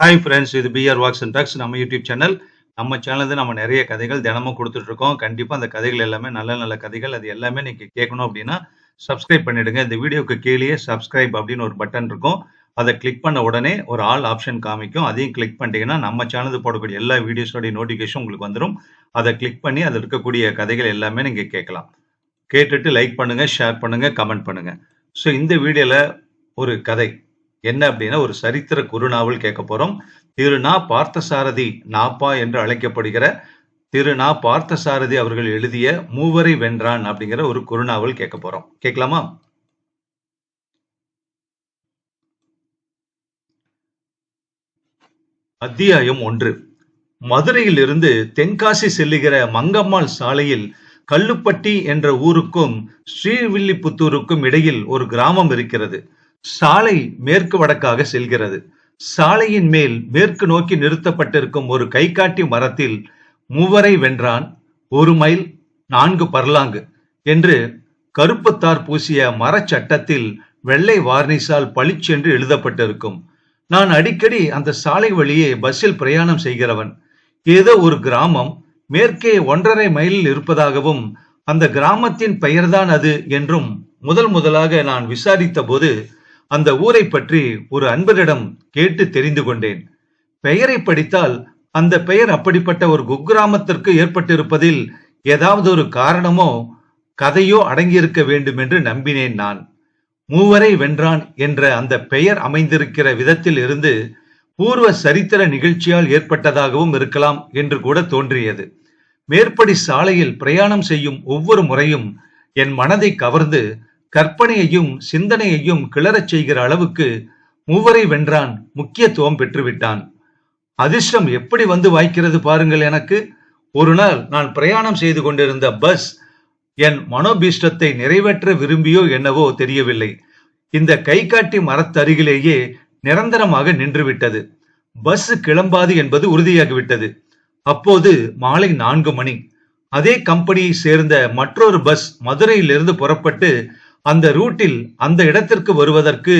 Hi friends இது PR walks and talks நம்ம YouTube channel நம்ம சேனல் நம்ம நிறைய கதைகள் தினமும் கொடுத்துட்டு இருக்கோம். அந்த கதைகள் எல்லாமே நல்ல நல்ல கதைகள் அது எல்லாமே நீங்கள் கேட்கணும் அப்படின்னா சப்ஸ்கிரைப் பண்ணிடுங்க. இந்த வீடியோக்கு கீழேயே சப்ஸ்கிரைப் அப்படின்னு ஒரு பட்டன் இருக்கும். அதை கிளிக் பண்ண உடனே ஒரு ஆல் ஆப்ஷன் காமிக்கும். அதையும் கிளிக் பண்ணிட்டீங்கன்னா நம்ம சேனல் போடக்கூடிய எல்லா வீடியோஸோடைய நோட்டிஃபிகேஷன் உங்களுக்கு வந்துடும் அதை கிளிக் பண்ணி அதில் இருக்கக்கூடிய கதைகள் எல்லாமே நீங்கள் கேட்கலாம். கேட்டுட்டு லைக் பண்ணுங்கள் ஷேர் பண்ணுங்கள் கமெண்ட் பண்ணுங்கள் ஸோ இந்த வீடியோவில் ஒரு கதை. என்ன அப்படின்னா ஒரு சரித்திர குறுநாவல் கேட்க போறோம். திருநா பார்த்தசாரதி நாப்பா என்று அழைக்கப்படுகிற திருநா பார்த்தசாரதி அவர்கள் எழுதிய மூவரை வென்றான் அப்படிங்கிற ஒரு குறுநாவல் கேட்க போறோம். கேட்கலாமா? அத்தியாயம் ஒன்று. மதுரையில் இருந்து தென்காசி செல்லுகிற மங்கம்மாள் சாலையில் கல்லுப்பட்டி என்ற ஊருக்கும் ஸ்ரீவில்லிபுத்தூருக்கும் இடையில் ஒரு கிராமம் இருக்கிறது. சாலை மேற்கு வடக்காக செல்கிறது. சாலையின் மேல் மேற்கு நோக்கி நிறுத்தப்பட்டிருக்கும் ஒரு கைகாட்டி மரத்தில் மூவரை வென்றான் ஒரு மைல் நான்கு பர்லாங்கு என்று கருப்புத்தார் பூசிய மரச்சட்டத்தில் வெள்ளை வார்னிஸால் பளிச்சென்று எழுதப்பட்டிருக்கும். நான் அடிக்கடி அந்த சாலை வழியே பஸ்ஸில் பிரயாணம் செய்கிறவன். ஏதோ ஒரு கிராமம் மேற்கே ஒன்றரை மைலில் இருப்பதாகவும் அந்த கிராமத்தின் பெயர்தான் அது என்றும் முதல் முதலாக நான் விசாரித்த போது அந்த ஊரை பற்றி ஒரு அன்பரிடம் கேட்டு தெரிந்து கொண்டேன். பெயரை படித்தால் அந்த பெயர் அப்படிப்பட்ட ஒரு குக்கிராமத்திற்கு ஏற்பட்டிருப்பதில் ஏதாவது ஒரு காரணமோ கதையோ அடங்கியிருக்க வேண்டும் என்று நம்பினேன் நான். மூவரை வென்றான் என்ற அந்த பெயர் அமைந்திருக்கிற விதத்தில் இருந்து பூர்வ சரித்திர நிகழ்ச்சியால் ஏற்பட்டதாகவும் இருக்கலாம் என்று கூட தோன்றியது. மேற்படி சாலையில் பிரயாணம் செய்யும் ஒவ்வொரு முறையும் என் மனதை கவர்ந்து கற்பனையையும் சிந்தனையையும் கிளறச் செய்கிற அளவுக்கு மூவரை வென்றான் முக்கியத்துவம் பெற்றுவிட்டான். அதிர்ஷ்டம் எப்படி வந்து வாய்க்கிறது பாருங்கள் எனக்கு. ஒரு நாள் நான் பிரயாணம் செய்து கொண்டிருந்த பஸ் என் மனோபீஷ்டத்தை நிறைவேற்ற விரும்பியோ என்னவோ தெரியவில்லை. இந்த கை காட்டி மரத்தருகிலேயே நிரந்தரமாக நின்றுவிட்டது. பஸ் கிளம்பாது என்பது உறுதியாகிவிட்டது. அப்போது மாலை நான்கு மணி. அதே கம்பெனியை சேர்ந்த மற்றொரு பஸ் மதுரையிலிருந்து புறப்பட்டு அந்த ரூட்டில் அந்த இடத்திற்கு வருவதற்கு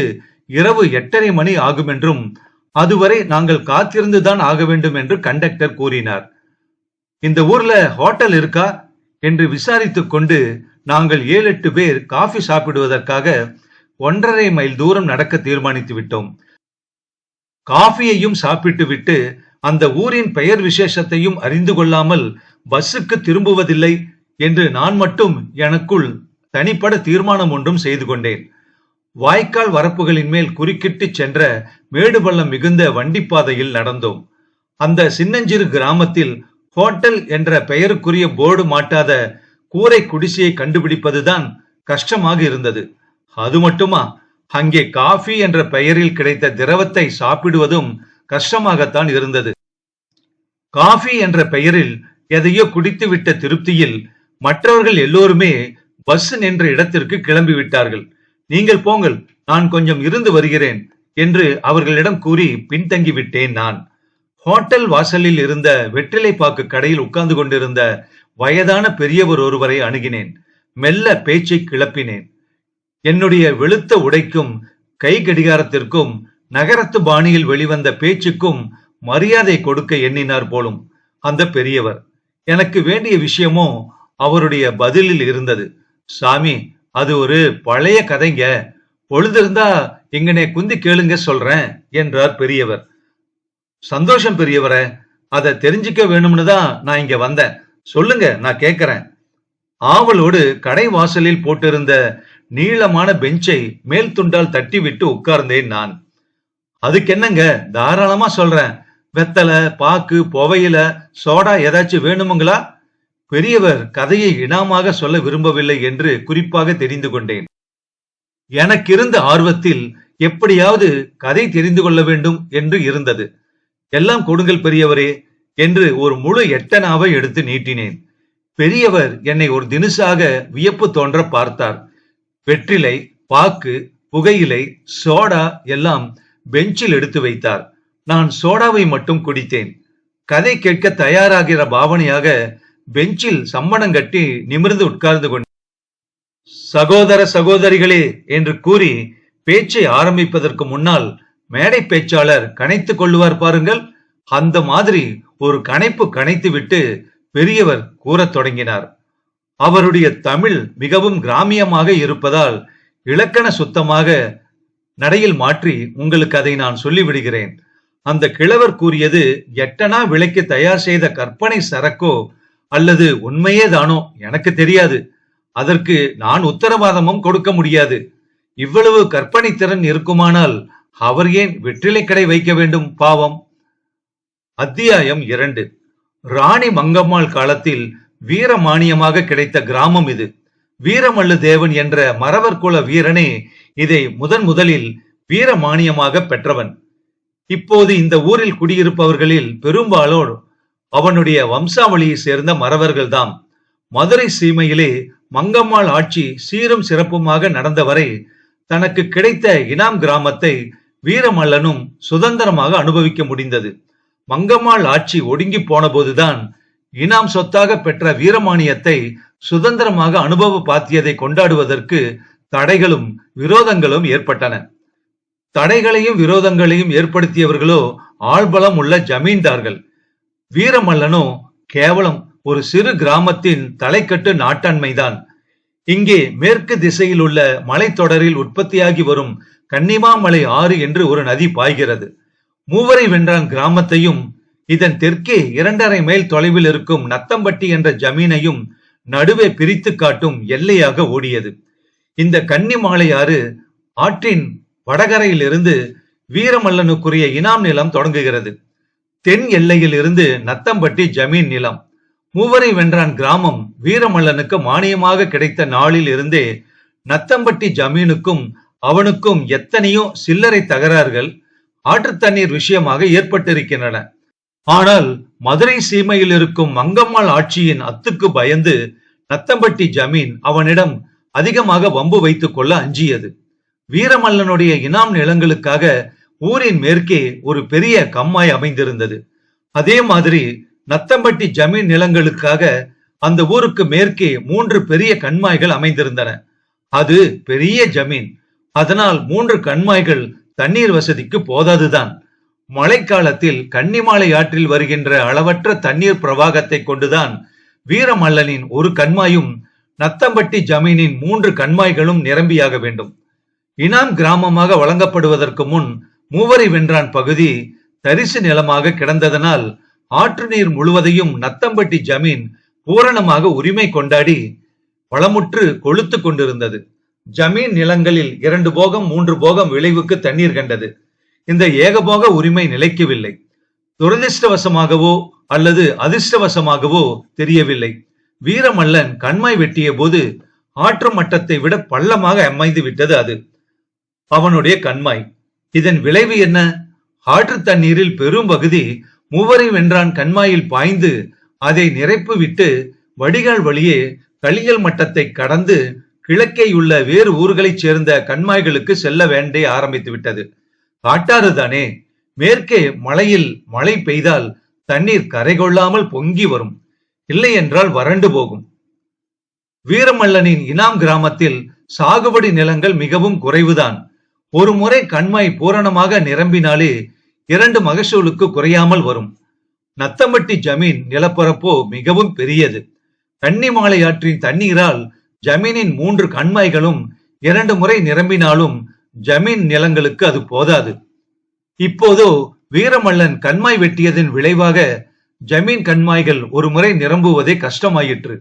இரவு எட்டரை மணி ஆகும் என்றும் அதுவரை நாங்கள் காத்திருந்துதான் ஆக வேண்டும் என்று கண்டக்டர் கூறினார். இந்த ஊர்ல ஹோட்டல் இருக்கா? என்று விசாரித்துக் கொண்டு நாங்கள் ஏழு எட்டு பேர் காஃபி சாப்பிடுவதற்காக ஒன்றரை மைல் தூரம் நடக்க தீர்மானித்து விட்டோம். காஃபியையும் சாப்பிட்டு விட்டு அந்த ஊரின் பெயர் விசேஷத்தையும் அறிந்து கொள்ளாமல் பஸ்ஸுக்கு திரும்புவதில்லை என்று நான் மட்டும் எனக்குள் தனிப்பட தீர்மானம் ஒன்றும் செய்து கொண்டேன். வாய்க்கால் வரப்புகளின் மேல் குறுக்கிட்டு சென்ற மேடு பள்ளம் மிகுந்த வண்டிப்பாதையில் நடந்தோம். அந்த சின்னஞ்சிறு கிராமத்தில் ஹோட்டல் என்ற பெயருக்குரிய போர்டு மாட்டாத கூரை குடிசையை கண்டுபிடிப்பதுதான் கஷ்டமாக இருந்தது. அது மட்டுமா? அங்கே காஃபி என்ற பெயரில் கிடைத்த திரவத்தை சாப்பிடுவதும் கஷ்டமாகத்தான் இருந்தது. காஃபி என்ற பெயரில் எதையோ குடித்துவிட்ட திருப்தியில் மற்றவர்கள் எல்லோருமே பஸ் நின்ற இடத்திற்கு கிளம்பி விட்டார்கள். நீங்கள் போங்கள் நான் கொஞ்சம் இருந்து வருகிறேன் என்று அவர்களிடம் கூறி பின்தங்கி விட்டேன் நான். ஹோட்டல் வாசலில் இருந்த வெற்றிலை பாக்கு கடையில் உட்கார்ந்து கொண்டிருந்த வயதான பெரியவர் ஒருவரை அணுகினேன். மெல்ல பேச்சை கிளப்பினேன். என்னுடைய வெளுத்த உடைக்கும் கை கடிகாரத்திற்கும் நகரத்து பாணியில் வெளிவந்த பேச்சுக்கும் மரியாதை கொடுக்க எண்ணினார் போலும் அந்த பெரியவர். எனக்கு வேண்டிய விஷயமோ அவருடைய பதிலில் இருந்தது. சாமி அது ஒரு பழைய கதைங்க. பொழுதிருந்தா இங்கனே குந்தி கேளுங்க சொல்றேன் என்றார் பெரியவர். சந்தோஷம் பெரியவரே அதை தெரிஞ்சுக்க வேணும்னு தான் நான் இங்க வந்தேன். சொல்லுங்க நான் கேக்குறேன். ஆவலோடு கடை வாசலில் போட்டிருந்த நீளமான பெஞ்சை மேல் துண்டால் தட்டி விட்டு உட்கார்ந்தேன் நான். அதுக்கு என்னங்க தாராளமா சொல்றேன். வெத்தலை பாக்கு புவையில சோடா ஏதாச்சும் வேணுமுங்களா? பெரியவர் கதையை இனாமாக சொல்ல விரும்பவில்லை என்று குறிப்பாக தெரிந்து கொண்டேன். எனக்கிருந்த ஆர்வத்தில் எப்படியாவது கதை தெரிந்து கொள்ள வேண்டும் என்று இருந்தது. எல்லாம் கொடுங்கள் பெரியவரே என்று ஒரு முழு எட்டனாவை எடுத்து நீட்டினேன். பெரியவர் என்னை ஒரு தினுசாக வியப்பு தோன்ற பார்த்தார். வெற்றிலை பாக்கு புகையிலை சோடா எல்லாம் பெஞ்சில் எடுத்து வைத்தார். நான் சோடாவை மட்டும் குடித்தேன். கதை கேட்க தயாராகிற பாவனையாக பெஞ்சில் சம்மணம் கட்டி நிமிர்ந்து உட்கார்ந்து கொண்டு சகோதர சகோதரிகளே என்று கூறி பேச்சை ஆரம்பிப்பதற்கு முன்னால் மேடை பேச்சாளர் கனைத்துக் கொள்ளுவார் பாருங்கள். அந்த மாதிரி ஒரு கணைப்பு கணைத்து விட்டு பெரியவர் கூறத் தொடங்கினார். அவருடைய தமிழ் மிகவும் கிராமியமாக இருப்பதால் இலக்கண சுத்தமாக நடையில் மாற்றி உங்களுக்கு அதை நான் சொல்லிவிடுகிறேன். அந்த கிழவர் கூறியது எட்டனா விலைக்கு தயார் செய்த கற்பனை சரக்கோ அல்லது உண்மையே தானோ? எனக்கு தெரியாது. அதற்கு நான் உத்தரவாதமும் கொடுக்க முடியாது. இவ்வளவு கற்பனை திறன் இருக்குமானால் அவர் ஏன் வெற்றிலை கடை வைக்க வேண்டும் பாவம்? அத்தியாயம் இரண்டு. ராணி மங்கம்மாள் காலத்தில் வீரமானியமாக கிடைத்த கிராமம் இது. வீரமல்லு தேவன் என்ற மறவர் குல வீரனே இதை முதன் முதலில் வீரமானியமாக பெற்றவன். இப்போது இந்த ஊரில் குடியிருப்பவர்களில் பெரும்பாலோர் அவனுடைய வம்சாவளியை சேர்ந்த மறவர்கள்தாம். மதுரை சீமையிலே மங்கம்மாள் ஆட்சி சீரும் சிறப்புமாக நடந்தவரை தனக்கு கிடைத்த இனாம் கிராமத்தை வீரமல்லனும் சுதந்திரமாக அனுபவிக்க முடிந்தது. மங்கம்மாள் ஆட்சி ஒடுங்கி போனபோதுதான் இனாம் சொத்தாக பெற்ற வீரமானியத்தை சுதந்திரமாக அனுபவ பாத்தியதை கொண்டாடுவதற்கு தடைகளும் விரோதங்களும் ஏற்பட்டன. தடைகளையும் விரோதங்களையும் ஏற்படுத்தியவர்களோ ஆள்பலம் உள்ள ஜமீன்தார்கள். வீரமல்லனோ கேவலம் ஒரு சிறு கிராமத்தின் தலைக்கட்டு நாட்டாண்மைதான் இங்கே மேற்கு திசையில் உள்ள மலைத்தொடரில் உற்பத்தியாகி வரும் கன்னிமாமலை ஆறு என்று ஒரு நதி பாய்கிறது. மூவரை வென்றான் கிராமத்தையும் இதன் தெற்கே இரண்டரை மைல் தொலைவில் இருக்கும் நத்தம்பட்டி என்ற ஜமீனையும் நடுவே பிரித்து காட்டும் எல்லையாக ஓடியது. இந்த கன்னிமாலை ஆறு ஆற்றின் வடகரையிலிருந்து வீரமல்லனுக்குரிய இனாம் நிலம் தொடங்குகிறது. தென் எல்லையில் இருந்து நத்தம்பட்டி ஜமீன் நிலம். மூவரை வென்றான் கிராமம். வீரமல்லனுக்கு மானியமாக கிடைத்த நாளில் இருந்தே நத்தம்பட்டி ஜமீனுக்கும் அவனுக்கும் எத்தனையோ சில்லறை தகராறுகள் ஆற்று தண்ணீர் விஷயமாக ஏற்பட்டிருக்கின்றன. ஆனால் மதுரை சீமையில் இருக்கும் மங்கம்மாள் ஆட்சியின் அத்துக்கு பயந்து நத்தம்பட்டி ஜமீன் அவனிடம் அதிகமாக வம்பு வைத்துக் கொள்ள அஞ்சியது. வீரமல்லனுடைய இனாம் நிலங்களுக்காக ஊரின் மேற்கே ஒரு பெரிய கம்மாய் அமைந்திருந்தது. அதே மாதிரி நத்தம்பட்டி ஜமீன் நிலங்களுக்காக அந்த ஊருக்கு மேற்கே மூன்று பெரிய கண்மாய்கள் அமைந்திருந்தன. அது பெரிய ஜமீன். அதனால் மூன்று கண்மாய்கள் தண்ணீர் வசதிக்கு போதாதுதான். மழைக்காலத்தில் கன்னிமாலை ஆற்றில் வருகின்ற அளவற்ற தண்ணீர் பிரவாகத்தை கொண்டுதான் வீரமல்லனின் ஒரு கண்மாயும் நத்தம்பட்டி ஜமீனின் மூன்று கண்மாய்களும் நிரம்பியாக வேண்டும். இனாம் கிராமமாக வழங்கப்படுவதற்கு முன் மூவரை வென்றான் பகுதி தரிசு நிலமாக கிடந்ததனால் ஆற்று நீர் முழுவதையும் நத்தம்பட்டி ஜமீன் பூரணமாக உரிமை கொண்டாடி வளமுற்று கொளுத்து கொண்டிருந்தது. ஜமீன் நிலங்களில் இரண்டு போகம் மூன்று போகம் விளைவுக்கு தண்ணீர் கண்டது. இந்த ஏகபோக உரிமை நிலைக்கவில்லை. துரதிர்ஷ்டவசமாகவோ அல்லது அதிர்ஷ்டவசமாகவோ தெரியவில்லை. வீரமல்லன் கண்மாய் வெட்டிய போது ஆற்று மட்டத்தை விட பள்ளமாக அமைந்து விட்டது அது. அவனுடைய கண்மாய். இதன் விளைவு என்ன? ஆற்று தண்ணீரில் பெரும் பகுதி மூவரை வென்றான் கண்மாயில் பாய்ந்து அதை நிரப்பு விட்டு வடிகால் வழியே கலியல் மட்டத்தை கடந்து கிழக்கே உள்ள வேறு ஊர்களைச் சேர்ந்த கண்மாய்களுக்கு செல்ல வேண்டே ஆரம்பித்து விட்டது. காட்டாறு தானே? மேற்கே மலையில் மழை பெய்தால் தண்ணீர் கரை கொள்ளாமல் பொங்கி வரும். இல்லை என்றால் வறண்டு போகும். வீரமல்லனின் இனாம் கிராமத்தில் சாகுபடி நிலங்கள் மிகவும் குறைவுதான். ஒரு முறை கண்மாய் பூரணமாக நிரம்பினாலே இரண்டு மகசூலுக்கு குறையாமல் வரும். நத்தம்பட்டி ஜமீன் நிலப்பரப்போ மிகவும் பெரியது. கன்னிமாலை ஆற்றின் தண்ணீரால் ஜமீனின் மூன்று கண்மாய்களும் இரண்டு முறை நிரம்பினாலும் ஜமீன் நிலங்களுக்கு அது போதாது. இப்போதோ வீரமல்லன் கண்மாய் வெட்டியதன் விளைவாக ஜமீன் கண்மாய்கள் ஒரு முறை நிரம்புவதே கஷ்டமாயிற்று.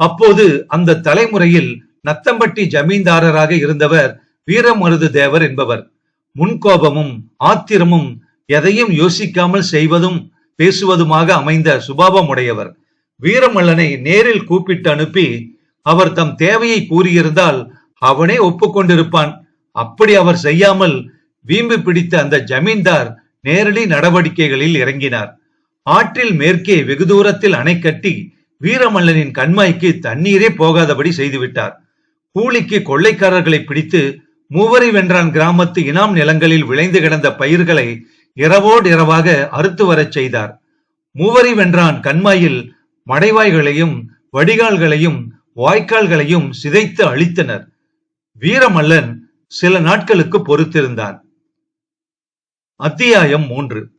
அப்போது அந்த தலைமுறையில் நத்தம்பட்டி ஜமீன்தாரராக இருந்தவர் வீரமருது தேவர் என்பவர். முன்கோபமும் ஆத்திரமும் எதையும் யோசிக்காமல் செய்வதும் பேசுவதுமாக அமைந்த சுபாவமுடையவர். வீரமல்லனை நேரில் கூப்பிட்டு அனுப்பி அவர் தம் தேவையை கூறியிருந்தால் அவனே ஒப்புக்கொண்டிருப்பான். அப்படி அவர் செய்யாமல் வீம்பு பிடித்த அந்த ஜமீன்தார் நேரடி நடவடிக்கைகளில் இறங்கினார். ஆற்றில் மேற்கே வெகு தூரத்தில் அணை கட்டி வீரமல்லனின் கண்மாய்க்கு தண்ணீரே போகாதபடி செய்துவிட்டார். கூலிக்கு கொள்ளைக்காரர்களை பிடித்து மூவரை வென்றான் கிராமத்து இனாம் நிலங்களில் விளைந்து கிடந்த பயிர்களை இரவோடு இரவாக அறுத்து வரச் செய்தார். மூவரை வென்றான் கண்மாயில் மடைவாய்களையும் வடிகால்களையும் வாய்க்கால்களையும் சிதைத்து அழித்தனர். வீரமல்லன் சில நாட்களுக்கு பொறுத்திருந்தான். அத்தியாயம் மூன்று.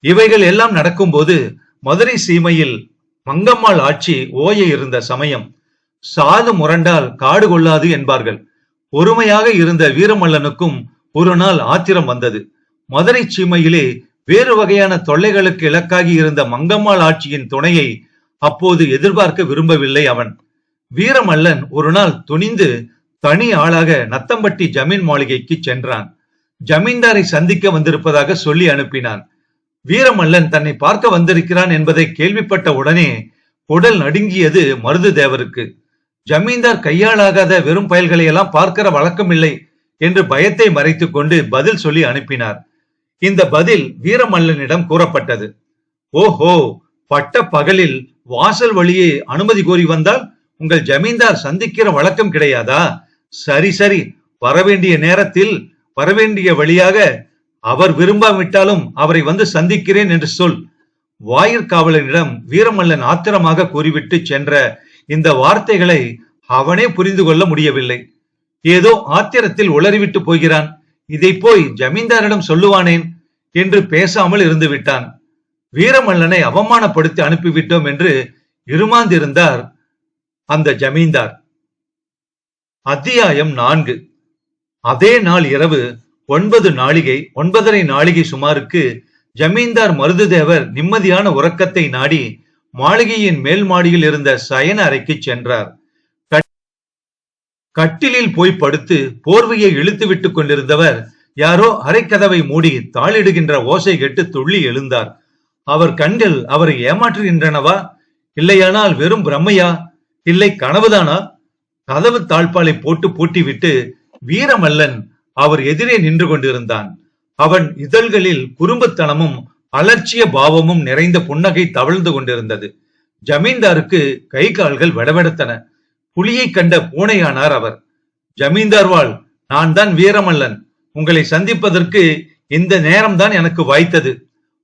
இவைகள் எல்லாம் நடக்கும்போது மதுரை சீமையில் மங்கம்மாள் ஆட்சி ஓய இருந்த சமயம். சாது முரண்டால் காடு கொள்ளாது என்பார்கள். பொறுமையாக இருந்த வீரமல்லனுக்கும் ஒரு நாள் ஆத்திரம் வந்தது. மதுரை சீமையிலே வேறு வகையான தொல்லைகளுக்கு இலக்காகி இருந்த மங்கம்மாள் ஆட்சியின் துணையை அப்போது எதிர்பார்க்க விரும்பவில்லை அவன். வீரமல்லன் ஒரு நாள் துணிந்து தனி ஆளாக நத்தம்பட்டி ஜமீன் மாளிகைக்கு சென்றான். ஜமீன்தாரை சந்திக்க வந்திருப்பதாக சொல்லி அனுப்பினான். வீரமல்லன் தன்னை பார்க்க வந்திருக்கிறான் என்பதை கேள்விப்பட்ட உடனே உடல் நடுங்கியது மருது தேவருக்கு ஜமீன்தார் கையாளாகாத வெறும் பயல்களை எல்லாம் பார்க்கிற வழக்கமில்லை என்று பயத்தை மறைத்துக் கொண்டு பதில் சொல்லி அனுப்பினார். இந்த பதில் வீரமல்லனிடம் கூறப்பட்டது. ஓஹோ பட்ட பகலில் வாசல் வழியே அனுமதி கோரி வந்தால் உங்கள் ஜமீன்தார் சந்திக்கிற வழக்கம் கிடையாதா? சரி சரி வரவேண்டிய நேரத்தில் வரவேண்டிய வழியாக அவர் விரும்பாவிட்டாலும் அவரை வந்து சந்திக்கிறேன் என்று சொல். வாயிற்காவலனிடம் வீரமல்லன் ஆத்திரமாக கூறிவிட்டு சென்ற இந்த வார்த்தைகளை அவனே புரிந்து கொள்ள முடியவில்லை. ஏதோ ஆத்திரத்தில் உளறிவிட்டு போகிறான். இதை போய் ஜமீன்தாரிடம் சொல்லுவானேன் என்று பேசாமல் இருந்து விட்டான். வீரமல்லனை அவமானப்படுத்தி அனுப்பிவிட்டோம் என்று இருமாந்திருந்தார் அந்த ஜமீன்தார். அத்தியாயம் நான்கு. அதே நாள் இரவு ஒன்பது நாளிகை ஒன்பதரை நாளிகை சுமாருக்கு ஜமீன்தார் மருதுதேவர் நிம்மதியான உறக்கத்தை நாடி மாளிகையின் மேல் மாடியில் இருந்த சயன அறைக்கு சென்றார். கட்டிலில் போய் படுத்து போர்வையை இழுத்து விட்டுக் கொண்டிருந்தவர் யாரோ அரைக்கதவை மூடி தாளிடுகின்ற ஓசை கேட்டு துள்ளி எழுந்தார். அவர் கண்கள் அவரை ஏமாற்றுகின்றனவா? இல்லையானால் வெறும் பிரம்மையா? இல்லை கனவுதானா? கதவு தாழ்பாலை போட்டு பூட்டிவிட்டு வீரமல்லன் அவர் எதிரே நின்று கொண்டிருந்தான். அவன் இதழ்களில் குறும்புத்தனமும் அலட்சிய பாவமும் நிறைந்த புன்னகை தவழ்ந்து கொண்டிருந்தது. ஜமீன்தாருக்கு கை கால்கள் வெடவெடத்தன. புலியை கண்ட பூனையானார் அவர் ஜமீன்தார் வாழ் நான் தான் வீரமல்லன். உங்களை சந்திப்பதற்கு இந்த நேரம்தான் எனக்கு வாய்த்தது.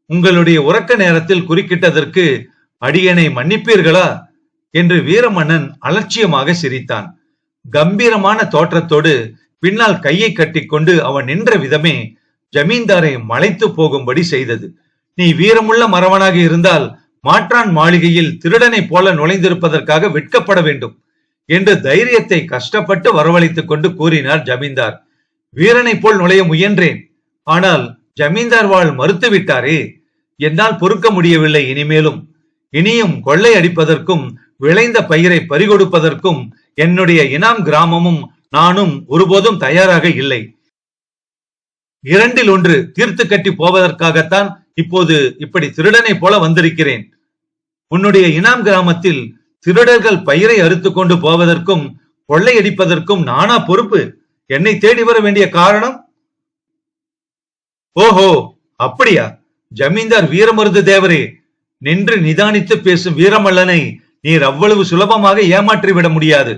உங்களுடைய உறக்க நேரத்தில் குறுக்கிட்டதற்கு அடியனை மன்னிப்பீர்களா? என்று வீரமன்னன் அலட்சியமாக சிரித்தான். கம்பீரமான தோற்றத்தோடு பின்னால் கையை கட்டிக்கொண்டு அவன் நின்ற விதமே ஜமீன்தாரை மலைத்து போகும்படி செய்தது. நீ வீரமுள்ள மறவனாக இருந்தால் மாற்றான் மாளிகையில் திருடனைப் போல நுழைந்திருப்பதற்காக வெட்கப்பட வேண்டும் என்று தைரியத்தை கஷ்டப்பட்டு வரவழைத்துக் கொண்டு கூறினார் ஜமீன்தார். வீரனைப் போல் நுழைய முயன்றேன். ஆனால் ஜமீன்தார் வாழ் மறுத்துவிட்டாரே. என்னால் பொறுக்க முடியவில்லை இனிமேலும். இனியும் கொள்ளை அடிப்பதற்கும் விளைந்த பயிரை பறிகொடுப்பதற்கும் என்னுடைய இனாம் கிராமமும் நானும் ஒருபோதும் தயாராக இல்லை. இரண்டில் ஒன்று தீர்த்து கட்டி போவதற்காகத்தான் இப்போது இப்படி திருடனை போல வந்திருக்கிறேன். உன்னுடைய இனாம் கிராமத்தில் திருடர்கள் பயிரை அறுத்து கொண்டு போவதற்கும் கொள்ளையடிப்பதற்கும் நானா பொறுப்பு? என்னை தேடி வர வேண்டிய காரணம்? ஓஹோ அப்படியா? ஜமீன்தார் வீரமருது தேவரே நின்று நிதானித்து பேசும் வீரமல்லனை நீர் அவ்வளவு சுலபமாக ஏமாற்றி விட முடியாது.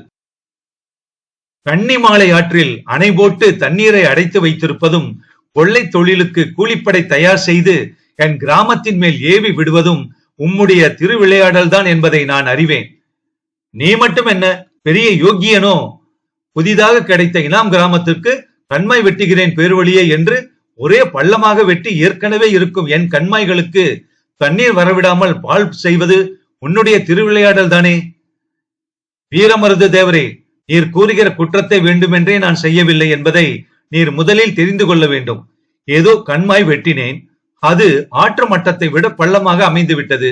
கன்னிமாலை ஆற்றில் அணை போட்டு தண்ணீரை அடைத்து வைத்திருப்பதும் கொள்ளை தொழிலுக்கு கூலிப்படை தயார் செய்து என் கிராமத்தின் மேல் ஏவி விடுவதும் உம்முடைய திருவிளையாடல் தான் என்பதை நான் அறிவேன். நீ மட்டும் என்ன பெரிய யோக்கியனோ புதிதாக கிடைத்த இனாம் கிராமத்திற்கு கண்மாய் வெட்டுகிறேன் பேர்வழியே என்று ஒரே பள்ளமாக வெட்டி ஏற்கனவே இருக்கும் என் கண்மாய்களுக்கு தண்ணீர் வரவிடாமல் பால் செய்வது உன்னுடைய திருவிளையாடல் தானே? வீரமருது தேவரே நீர் கூறுகிற குற்றத்தை வேண்டுமென்றே நான் செய்யவில்லை என்பதை நீர் முதலில் தெரிந்து கொள்ள வேண்டும். ஏதோ கண்மாய் வெட்டினேன் அது ஆற்று மட்டத்தை விட பள்ளமாக அமைந்து விட்டது.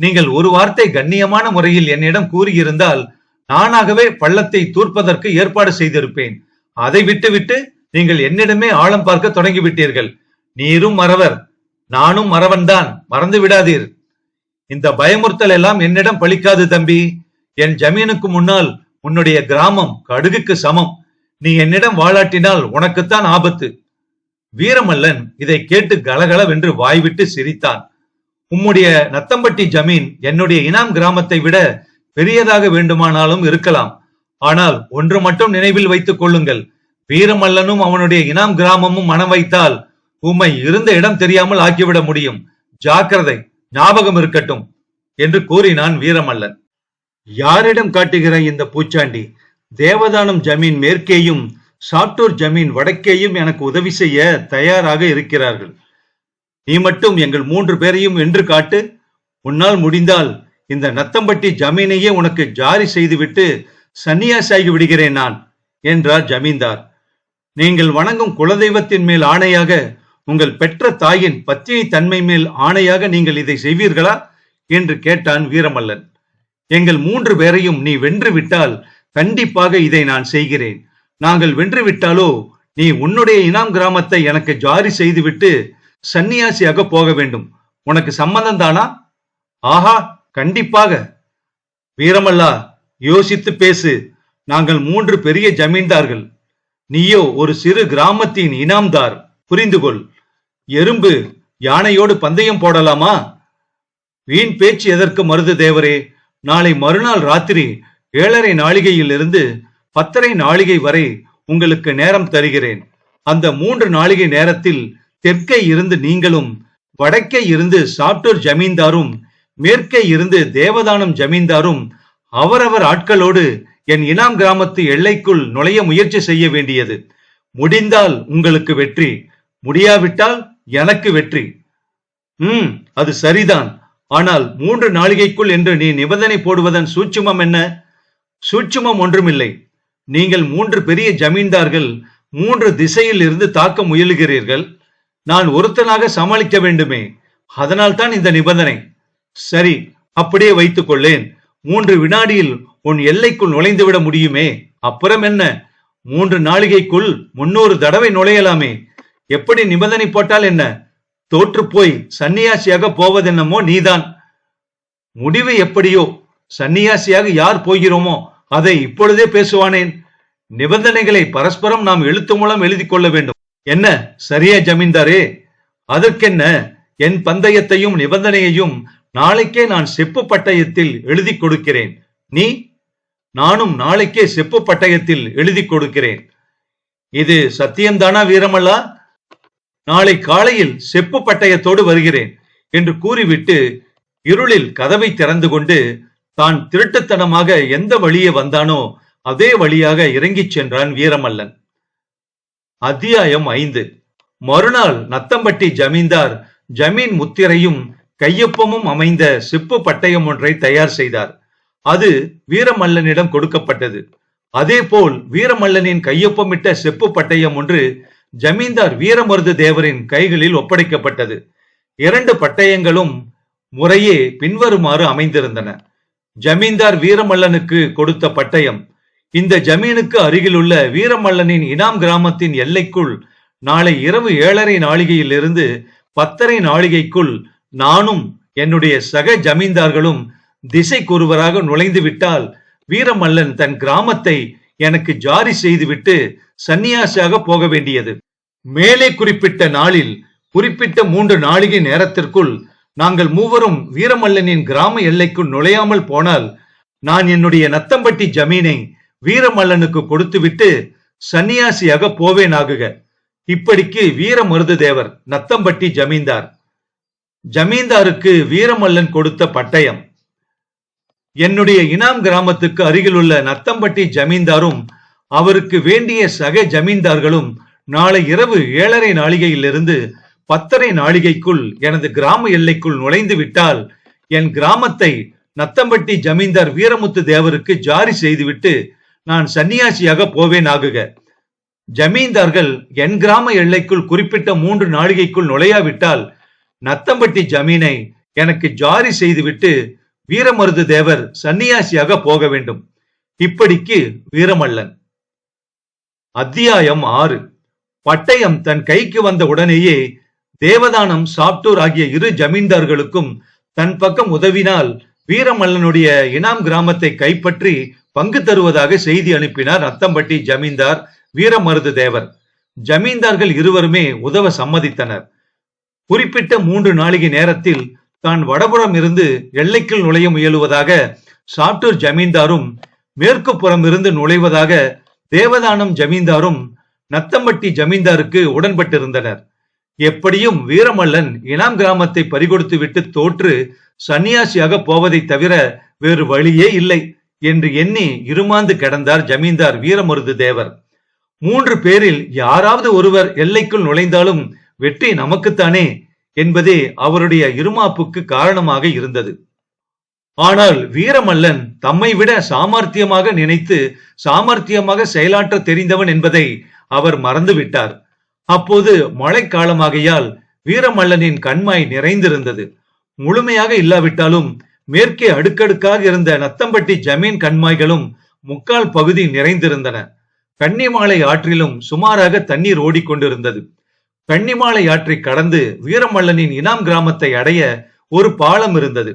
நீங்கள் ஒரு வார்த்தை கண்ணியமான முறையில் என்னிடம் கூறியிருந்தால் நானாகவே பள்ளத்தை தூர்ப்பதற்கு ஏற்பாடு செய்திருப்பேன். அதை விட்டுவிட்டு நீங்கள் என்னிடமே ஆழம் பார்க்க தொடங்கிவிட்டீர்கள். நீரும் மறவர் நானும் மறவன்தான் மறந்து விடாதீர். இந்த பயமுறுத்தல் எல்லாம் என்னிடம் பலிக்காது தம்பி. என் ஜமீனுக்கு முன்னால் உன்னுடைய கிராமம் கடுகுக்கு சமம். நீ என்னிடம் வாழாட்டினால் உனக்குத்தான் ஆபத்து. வீரமல்லன் இதை கேட்டு கலகலவென்று வாய்விட்டு சிரித்தான். உம்முடைய நத்தம்பட்டி ஜமீன் என்னுடைய இனாம் கிராமத்தை விட பெரியதாக வேண்டுமானாலும் இருக்கலாம். ஆனால் ஒன்று மட்டும் நினைவில் வைத்துக் கொள்ளுங்கள். வீரமல்லனும் அவனுடைய இனாம் கிராமமும் மனம் வைத்தால் உம்மை இருந்த இடம் தெரியாமல் ஆக்கிவிட முடியும். ஜாக்கிரதை ஞாபகம் இருக்கட்டும் என்று கூறினான் வீரமல்லன். யாரிடம் காட்டுகிற இந்த பூச்சாண்டி? தேவதானம் ஜமீன் மேற்கேயும் சாட்டூர் ஜமீன் வடக்கேயும் எனக்கு உதவி செய்ய தயாராக இருக்கிறார்கள். நீ மட்டும் எங்கள் மூன்று பேரையும் வென்று காட்டு. உன்னால் முடிந்தால் இந்த நத்தம்பட்டி ஜமீனையே உனக்கு ஜாரி செய்துவிட்டு சன்னியாசாகி விடுகிறேன் நான் என்றார் ஜமீன்தார். நீங்கள் வணங்கும் குலதெய்வத்தின் மேல் ஆணையாக உங்கள் பெற்ற தாயின் பத்தினி தன்மை மேல் ஆணையாக நீங்கள் இதை செய்வீர்களா? என்று கேட்டான் வீரமல்லன். எங்கள் மூன்று பேரையும் நீ வென்று விட்டால் கண்டிப்பாக இதை நான் செய்கிறேன். நாங்கள் வென்று விட்டாலோ நீ உன்னுடைய இனாம் கிராமத்தை எனக்கு ஜாரி செய்துவிட்டு சன்னியாசியாக போக வேண்டும். உனக்கு சம்மதம் தானா? ஆஹா கண்டிப்பாக. வீரமல்லா யோசித்து பேசு. நாங்கள் மூன்று பெரிய ஜமீன்தார்கள். நீயோ ஒரு சிறு கிராமத்தின் இனாம்தார். புரிந்து கொள் எறும்பு யானையோடு பந்தயம் போடலாமா? வீண் பேச்சு எதற்கு மருது தேவரே? நாளை மறுநாள் ராத்திரி ஏழரை நாளிகையிலிருந்து பத்தரை நாளிகை வரை உங்களுக்கு நேரம் தருகிறேன். அந்த மூன்று நாளிகை நேரத்தில் தெற்கே இருந்து நீங்களும் வடக்கே இருந்து சாப்டூர் ஜமீன்தாரும் மேற்கே இருந்து தேவதானம் ஜமீன்தாரும் அவரவர் ஆட்களோடு என் இனாம் கிராமத்து எல்லைக்குள் நுழைய முயற்சி செய்ய வேண்டியது. முடிந்தால் உங்களுக்கு வெற்றி. முடியாவிட்டால் எனக்கு வெற்றி. ம் அது சரிதான். ஆனால் மூன்று நாளிகைக்குள் என்று நீ நிபந்தனை போடுவதன் சூட்சுமம் என்ன? சூட்சுமம் ஒன்றுமில்லை. நீங்கள் மூன்று பெரிய ஜமீன்தார்கள் மூன்று திசையில் இருந்து தாக்க முயலுகிறீர்கள். நான் ஒருத்தனாக சமாளிக்க வேண்டுமே. அதனால் தான் இந்த நிபந்தனை. சரி அப்படியே வைத்துக் கொள்ளேன். மூன்று வினாடியில் உன் எல்லைக்குள் நுழைந்துவிட முடியுமே. அப்புறம் என்ன? மூன்று நாளிகைக்குள் முன்னூறு தடவை நுழையலாமே. எப்படி நிபந்தனை போட்டால் என்ன? தோற்று போய் சன்னியாசியாக போவதென்னமோ நீதான். முடிவு எப்படியோ? சன்னியாசியாக யார் போகிறோமோ? அதை இப்பொழுதே பேசுவானேன். நிபந்தனைகளை பரஸ்பரம் நாம் எழுத்து மூலம் எழுதி கொள்ள வேண்டும். என்ன சரியா ஜமீன்தாரே? அதற்கென்ன என் பந்தயத்தையும் நிபந்தனையையும் நாளைக்கே நான் செப்பு பட்டயத்தில் எழுதி கொடுக்கிறேன். நீ? நானும் நாளைக்கே செப்பு பட்டயத்தில் எழுதி கொடுக்கிறேன். இது சத்தியம்தானா வீரமல்லா? நாளை காலையில் செப்பு பட்டயத்தோடு வருகிறேன் என்று கூறிவிட்டு இருளில் கதவை திறந்து கொண்டு தான் திருட்டுத்தனமாக எந்த வழியே வந்தானோ அதே வழியாக இறங்கிச் சென்றான் வீரமல்லன். அத்தியாயம் ஐந்து. மறுநாள் நத்தம்பட்டி ஜமீன்தார் ஜமீன் முத்திரையும் கையொப்பமும் அமைந்த செப்பு பட்டயம் ஒன்றை தயார் செய்தார். அது வீரமல்லனிடம் கொடுக்கப்பட்டது. அதேபோல் வீரமல்லனின் கையொப்பமிட்ட செப்பு பட்டயம் ஒன்று ஜமீன்தார் வீரமருது தேவரின் கைகளில் ஒப்படைக்கப்பட்டது. இரண்டு பட்டயங்களும் முறையே பின்வருமாறு அமைந்திருந்தன. ஜமீன்தார் வீரமல்லனுக்கு கொடுத்த பட்டயம். இந்த ஜமீனுக்கு அருகிலுள்ள வீரமல்லனின் இனாம் கிராமத்தின் எல்லைக்குள் நாளை இரவு ஏழரை நாளிகையில் இருந்து பத்தரை நாளிகைக்குள் நானும் என்னுடைய சக ஜமீன்தார்களும் திசை கூறுவராக நுழைந்து விட்டால் வீரமல்லன் தன் கிராமத்தை எனக்கு ஜாரி செய்துவிட்டு சன்னியாசியாக போக வேண்டியது. மேலே குறிப்பிட்ட நாளில் குறிப்பிட்ட மூன்று நாளிகை நேரத்திற்குள் நாங்கள் மூவரும் வீரமல்லனின் கிராம எல்லைக்குள் நுழையாமல் போனால் நான் என்னுடைய நத்தம்பட்டி ஜமீனை வீரமல்லனுக்கு கொடுத்துவிட்டு சன்னியாசியாக போவேனாகுக. இப்படிக்கு வீரமருது தேவர் நத்தம்பட்டி ஜமீன்தார். ஜமீன்தாருக்கு வீரமல்லன் கொடுத்த பட்டயம். என்னுடைய இனாம் கிராமத்துக்கு அருகிலுள்ள நத்தம்பட்டி ஜமீன்தாரும் அவருக்கு வேண்டிய சக ஜமீன்தார்களும் நாளை இரவு ஏழரை நாளிகையிலிருந்து பத்தரை நாளிகைக்குள் எனது கிராம எல்லைக்குள் நுழைந்து விட்டால் என் கிராமத்தை நத்தம்பட்டி ஜமீன்தார் வீரமுத்து தேவருக்கு ஜாரி செய்துவிட்டு நான் சன்னியாசியாக போவேன் ஆகுக. ஜமீன்தார்கள் என் கிராம எல்லைக்குள் குறிப்பிட்ட மூன்று நாளிகைக்குள் நுழையாவிட்டால் நத்தம்பட்டி ஜமீனை எனக்கு ஜாரி செய்துவிட்டு வீரமருது தேவர் சன்னியாசியாக போக வேண்டும். இப்படிக்கு வீரமல்லன். அத்தியாயம் ஆறு. பட்டயம் தன் கைக்கு வந்த உடனேயே தேவதானம் சாப்டூர் ஆகிய இரு ஜமீன்தார்களுக்கும் தன் பக்கம் உதவினால் வீரமல்லனுடைய இனாம் கிராமத்தை கைப்பற்றி பங்கு தருவதாக செய்தி அனுப்பினார் அத்தம்பட்டி ஜமீன்தார் வீரமருது தேவர். ஜமீன்தார்கள் இருவருமே உதவ சம்மதித்தனர். குறிப்பிட்ட மூன்று நாளிகை நேரத்தில் தான் வடபுறம் இருந்து எல்லைக்குள் நுழைய முயலுவதாக சாப்டூர் ஜமீன்தாரும் மேற்கு புறம் இருந்து நுழைவதாக தேவதானம் ஜமீன்தாரும் நத்தம்பட்டி ஜமீன்தாருக்கு உடன்பட்டிருந்தனர். எப்படியும் வீரமல்லன் இனாம் கிராமத்தை பறிகொடுத்து விட்டு தோற்று சன்னியாசியாக போவதை தவிர வேறு வழியே இல்லை என்று எண்ணி இருமாந்து கிடந்தார் ஜமீன்தார் வீரமருது தேவர். மூன்று பேரில் யாராவது ஒருவர் எல்லைக்குள் நுழைந்தாலும் வெற்றி நமக்குத்தானே என்பதே அவருடைய இருமாப்புக்கு காரணமாக இருந்தது. ஆனால் வீரமல்லன் தம்மை விட சாமர்த்தியமாக நினைத்து சாமர்த்தியமாக செயலாற்ற தெரிந்தவன் என்பதை அவர் மறந்துவிட்டார். அப்போது மழைக்காலமாகையால் வீரமல்லனின் கண்மாய் நிறைந்திருந்தது. முழுமையாக இல்லாவிட்டாலும் மேற்கே அடுக்கடுக்காக இருந்த நத்தம்பட்டி ஜமீன் கண்மாய்களும் முக்கால் பகுதி நிறைந்திருந்தன. கன்னிமாலை ஆற்றிலும் சுமாராக தண்ணீர் ஓடிக்கொண்டிருந்தது. கன்னிமாலை ஆற்றை கடந்து வீரமல்லனின் இனாம் கிராமத்தை அடைய ஒரு பாலம் இருந்தது.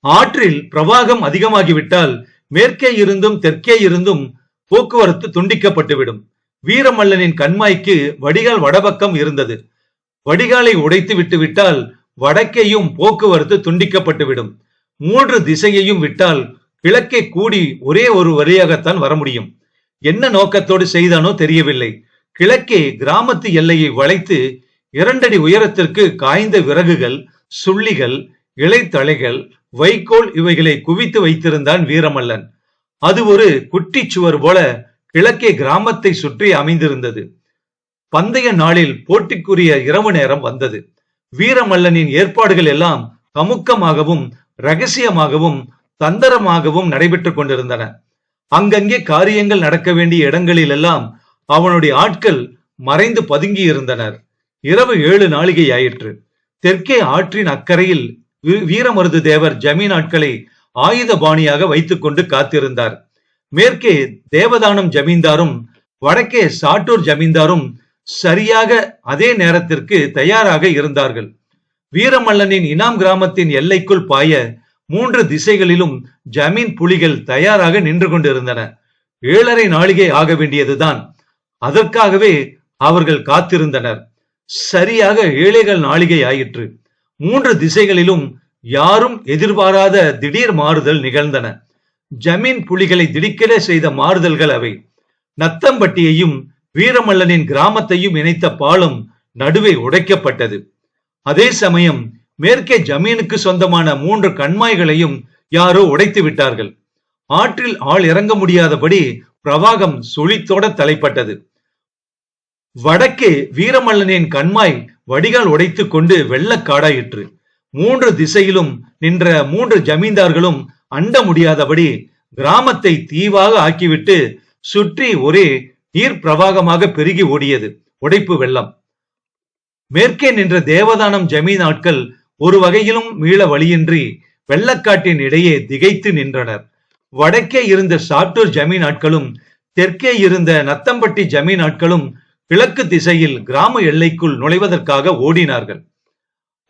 ஆற்றில் பிரவாகம் அதிகமாகிவிட்டால் மேற்கே இருந்தும் தெற்கே இருந்தும் போக்குவரத்து துண்டிக்கப்பட்டுவிடும். வீரமல்லனின் கண்மாய்க்கு வடிகால் வடபக்கம் இருந்தது. வடிகாலை உடைத்து விட்டுவிட்டால் வடக்கேயும் போக்குவரத்து துண்டிக்கப்பட்டுவிடும். மூன்று திசையையும் விட்டால் கிழக்கே கூடி ஒரே ஒரு வழியாகத்தான் வர முடியும். என்ன நோக்கத்தோடு செய்தானோ தெரியவில்லை. கிழக்கே கிராமத்து எல்லையை வளைத்து இரண்டடி உயரத்திற்கு காய்ந்த விறகுகள் சுள்ளிகள் இலைத்தலைகள் வைக்கோல் இவைகளை குவித்து வைத்திருந்தான் வீரமல்லன். அது ஒரு குட்டிச்சுவர் போல கிழக்கே கிராமத்தை சுற்றி அமைந்திருந்தது. பந்தய நாளில் போட்டிக்குரிய இரவு நேரம் வந்தது. வீரமல்லனின் ஏற்பாடுகள் எல்லாம் கமுக்கமாகவும் ரகசியமாகவும் தந்தரமாகவும் நடைபெற்றுக் கொண்டிருந்தன. அங்கங்கே காரியங்கள் நடக்க வேண்டிய இடங்களில் எல்லாம் அவனுடைய ஆட்கள் மறைந்து பதுங்கி இருந்தனர் இரவு ஏழு நாளிகை ஆயிற்று. தெற்கே ஆற்றின் அக்கறையில் வீ- வீரமருது தேவர் ஜமீன் ஆட்களை ஆயுத பாணியாக வைத்துக்கொண்டு காத்திருந்தார். மேற்கே தேவதானம் ஜமீன்தாரும் வடக்கே சாட்டூர் ஜமீன்தாரும் சரியாக அதே நேரத்திற்கு தயாராக இருந்தார்கள். வீரமல்லனின் இனாம் கிராமத்தின் எல்லைக்குள் பாய மூன்று திசைகளிலும் ஜமீன் புலிகள் தயாராக நின்று கொண்டிருந்தன. ஏழரை நாளிகை ஆக வேண்டியதுதான். அதற்காகவே அவர்கள் காத்திருந்தனர். சரியாக ஏழைகள் நாளிகை ஆயிற்று. மூன்று திசைகளிலும் யாரும் எதிர்பாராத திடீர் மாறுதல் நிகழ்ந்தன. ஜமீன் புலிகளை திடுக்கிட செய்த மாறுதல்கள் அவை. நத்தம்பட்டியையும் வீரமல்லனின் கிராமத்தையும் இணைத்த பாலம் நடுவே உடைக்கப்பட்டது. அதே சமயம் மேற்கே ஜமீனுக்கு சொந்தமான மூன்று கண்மாய்களையும் யாரோ உடைத்து விட்டார்கள். ஆற்றில் ஆள் இறங்க முடியாதபடி பிரவாகம் சுழித்தோட தலைப்பட்டது. வடக்கே வீரமல்லனின் கண்மாய் வடிகால் உடைத்துக் கொண்டு வெள்ளக்காடாயிற்று. மூன்று திசையிலும் நின்ற மூன்று ஜமீன்தார்களும் அண்ட முடியாதபடி கிராமத்தை தீவாக ஆக்கிவிட்டு சுற்றி ஒரே நீர் பிரவாகமாக பெருகி ஓடியது. உடைப்பு வெள்ளம். மேற்கே நின்ற தேவதானம் ஜமீன் ஆட்கள் ஒரு வகையிலும் மீள வழியின்றி வெள்ளக்காட்டின் இடையே திகைத்து நின்றனர். வடக்கே இருந்த சாட்டூர் ஜமீன் ஆட்களும் தெற்கே இருந்த நத்தம்பட்டி ஜமீன் ஆட்களும் கிழக்கு திசையில் கிராம எல்லைக்குள் நுழைவதற்காக ஓடினார்கள்.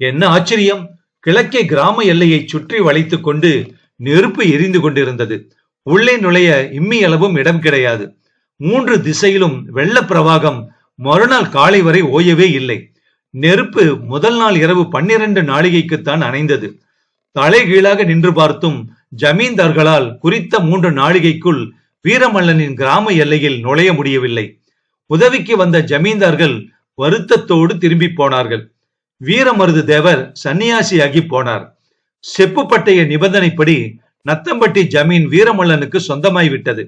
என்ன ஆச்சரியம்! கிழக்கே கிராம எல்லையை சுற்றி வளைத்துக் கொண்டு நெருப்பு எரிந்து கொண்டிருந்தது. உள்ளே நுழைய இம்மி அளவும் இடம் கிடையாது. மூன்று திசையிலும் வெள்ள பிரவாகம் மறுநாள் காலை வரை ஓயவே இல்லை. நெருப்பு முதல் நாள் இரவு பன்னிரண்டு நாளிகைக்குத்தான் அணைந்தது. தலைகீழாக நின்று பார்த்தும் ஜமீன்தார்களால் குறித்த மூன்று நாளிகைக்குள் வீரமல்லனின் கிராம எல்லையில் நுழைய முடியவில்லை. உதவிக்கு வந்த ஜமீன்தார்கள் வருத்தத்தோடு திரும்பி போனார்கள். வீரமருது தேவர் சன்னியாசியாகி போனார். செப்புப்பட்டய நிபந்தனைப்படி நத்தம்பட்டி ஜமீன் வீரமல்லனுக்கு சொந்தமாய் விட்டது.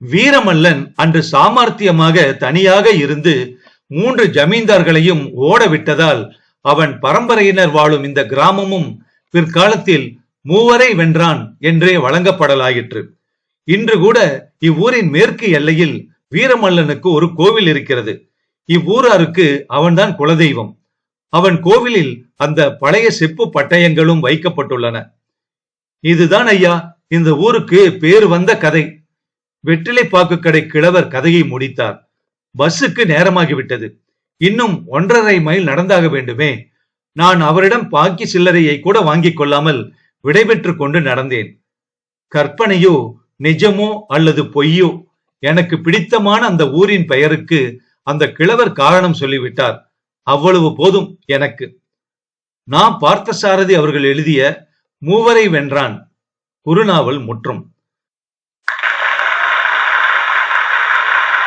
வீரமல்லன் அன்று சாமர்த்தியமாக தனியாக இருந்து மூன்று ஜமீன்தார்களையும் ஓட விட்டதால் அவன் பரம்பரையினர் வாழும் இந்த கிராமமும் பிற்காலத்தில் மூவரை வென்றான் என்றே வழங்கப்படலாயிற்று. இன்று கூட இவ்வூரின் மேற்கு எல்லையில் வீரமல்லனுக்கு ஒரு கோவில் இருக்கிறது. இவ்வூராருக்கு அவன்தான் குலதெய்வம். அவன் கோவிலில் அந்த பழைய செப்பு பட்டயங்களும் வைக்கப்பட்டுள்ளன. இதுதான் ஐயா இந்த ஊருக்கு பேர் வந்த கதை. வெற்றிலை பாக்கு கடை கிழவர் கதையை முடித்தார். பஸ்ஸுக்கு நேரமாகிவிட்டது. இன்னும் ஒன்றரை மைல் நடந்தாக வேண்டுமே. நான் அவரிடம் பாக்கி சில்லறையை கூட வாங்கிக் கொள்ளாமல் விடைபெற்று கொண்டு நடந்தேன். கற்பனையோ நிஜமோ அல்லது பொய்யோ எனக்கு பிடித்தமான அந்த ஊரின் பெயருக்கு அந்த கிழவர் காரணம் சொல்லிவிட்டார். அவ்வளவு போதும் எனக்கு. நான் பார்த்தசாரதி அவர்கள் எழுதிய மூவரை வென்றான் குறுநாவல் முற்றும்.